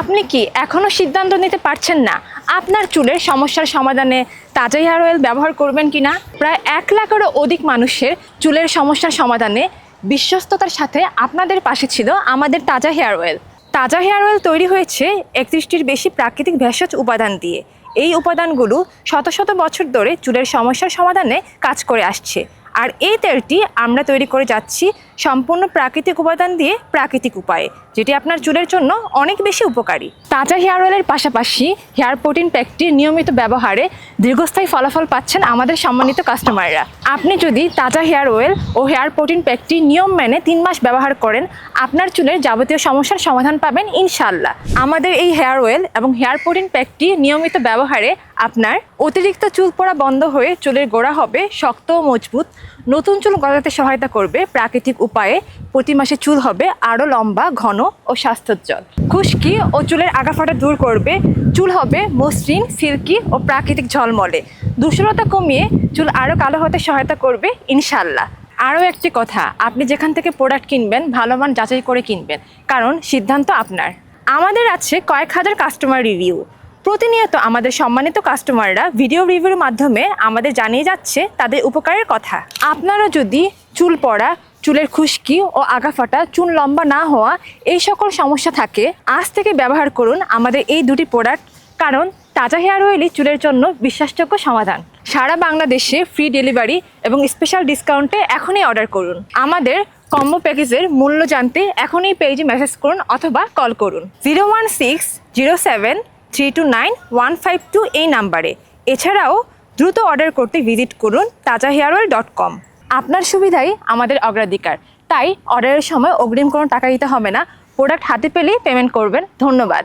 আপনি কি এখনও সিদ্ধান্ত নিতে পারছেন না? আপনার চুলের সমস্যার সমাধানে তাজা হেয়ার অয়েল ব্যবহার করবেন কি না প্রায় এক লাখেরও অধিক মানুষের চুলের সমস্যার সমাধানে বিশ্বস্ততার সাথে আপনাদের পাশে ছিল আমাদের Taza hair oil. Taza hair oil তৈরি হয়েছে একত্রিশটির বেশি প্রাকৃতিক ভেষজ উপাদান দিয়ে। এই উপাদানগুলো শত শত বছর ধরে চুলের সমস্যার সমাধানে কাজ করে আসছে। আর এই তেলটি আমরা তৈরি করে যাচ্ছি সম্পূর্ণ প্রাকৃতিক উপাদান দিয়ে প্রাকৃতিক উপায়ে, যেটি আপনার চুলের জন্য অনেক বেশি উপকারী। তাজা হেয়ার অয়েলের পাশাপাশি হেয়ার প্রোটিন প্যাকটি নিয়মিত ব্যবহারে দীর্ঘস্থায়ী ফলাফল পাচ্ছেন আমাদের সম্মানিত কাস্টমাররা। আপনি যদি তাজা হেয়ার অয়েল ও হেয়ার প্রোটিন প্যাকটি নিয়ম মেনে তিন মাস ব্যবহার করেন, আপনার চুলের যাবতীয় সমস্যার সমাধান পাবেন ইনশাল্লাহ আমাদের এই হেয়ার অয়েল এবং হেয়ার প্রোটিন প্যাকটি নিয়মিত ব্যবহারে আপনার অতিরিক্ত চুল পড়া বন্ধ হয়ে চুলের গোড়া হবে শক্ত ও মজবুত, নতুন চুল গজাতে সহায়তা করবে প্রাকৃতিক উপায়ে প্রতি মাসে চুল হবে আরও লম্বা, ঘন ও স্বাস্থ্যোজ্জ্বল। খুশকি ও চুলের আগাফাটা দূর করবে। চুল হবে মসৃণ, সিল্কি ও প্রাকৃতিক ঝলমলে। দুর্বলতা কমিয়ে চুল আরও কালো হতে সহায়তা করবে ইনশাল্লাহ আরও একটি কথা, আপনি যেখান থেকে প্রোডাক্ট কিনবেন, ভালো মান যাচাই করে কিনবেন। কারণ সিদ্ধান্ত আপনার। আমাদের আছে কয়েক হাজার কাস্টমার রিভিউ প্রতিনিয়ত আমাদের সম্মানিত কাস্টমাররা ভিডিও রিভিউর মাধ্যমে আমাদের জানিয়ে যাচ্ছে তাদের উপকারের কথা। আপনারা যদি চুল পড়া চুলের খুশকি ও আগাফাটা চুল লম্বা না হওয়া, এই সকল সমস্যা থাকে। আজ থেকে ব্যবহার করুন আমাদের এই দুটি প্রোডাক্ট কারণ তাজা হেয়ার অয়েলই চুলের জন্য বিশ্বাসযোগ্য সমাধান। সারা বাংলাদেশে ফ্রি ডেলিভারি এবং স্পেশাল ডিসকাউন্টে এখনই অর্ডার করুন। আমাদের কম্বো প্যাকেজের মূল্য জানতে এখনই পেজে মেসেজ করুন অথবা কল করুন। Zero one six zero seven three two nine one five two এই নাম্বারে এছাড়াও দ্রুত অর্ডার করতে ভিজিট করুন তাজা হেয়ার অয়েল ডট কম আপনার সুবিধাই আমাদের অগ্রাধিকার। তাই অর্ডারের সময় অগ্রিম কোনো টাকা দিতে হবে না। প্রোডাক্ট হাতে পেলেই পেমেন্ট করবেন। ধন্যবাদ।